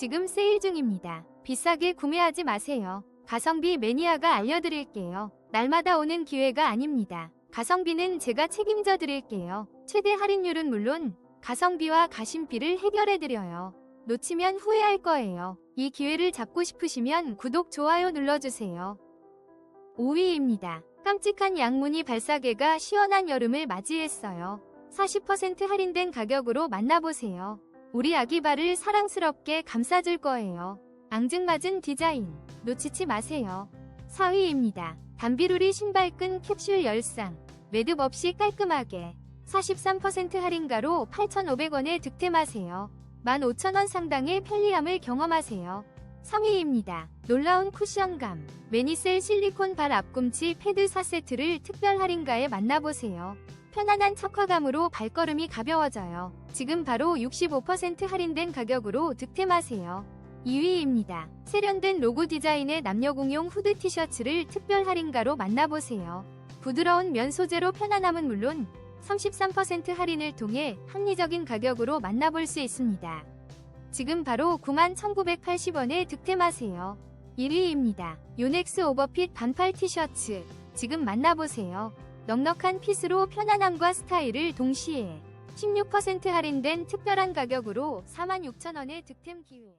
지금 세일 중입니다. 비싸게 구매하지 마세요. 가성비 매니아가 알려드릴게요. 날마다 오는 기회가 아닙니다. 가성비는 제가 책임져 드릴게요. 최대 할인율은 물론 가성비와 가심비를 해결해 드려요. 놓치면 후회할 거예요. 이 기회를 잡고 싶으시면 구독, 좋아요 눌러주세요. 5위입니다. 깜찍한 양무늬 발사계가 시원한 여름을 맞이했어요. 40% 할인된 가격으로 만나보세요. 우리 아기 발을 사랑스럽게 감싸줄 거예요. 앙증맞은 디자인 놓치지 마세요. 4위입니다. 담비루리 신발끈 캡슐 열상 매듭 없이 깔끔하게 43% 할인가로 8,500원에 득템하세요. 15,000원 상당의 편리함을 경험하세요. 3위입니다. 놀라운 쿠션감 매니셀 실리콘 발 앞꿈치 패드 4세트를 특별 할인가에 만나보세요. 편안한 척화감으로 발걸음이 가벼워져요. 지금 바로 65% 할인된 가격으로 득템하세요. 2위입니다. 세련된 로고 디자인의 남녀공용 후드 티셔츠를 특별 할인가로 만나보세요. 부드러운 면 소재로 편안함은 물론 33% 할인을 통해 합리적인 가격으로 만나볼 수 있습니다. 지금 바로 91,980원에 득템하세요. 1위입니다. 요넥스 오버핏 반팔 티셔츠. 지금 만나보세요. 넉넉한 핏으로 편안함과 스타일을 동시에 16% 할인된 특별한 가격으로 46,000원의 득템 기회.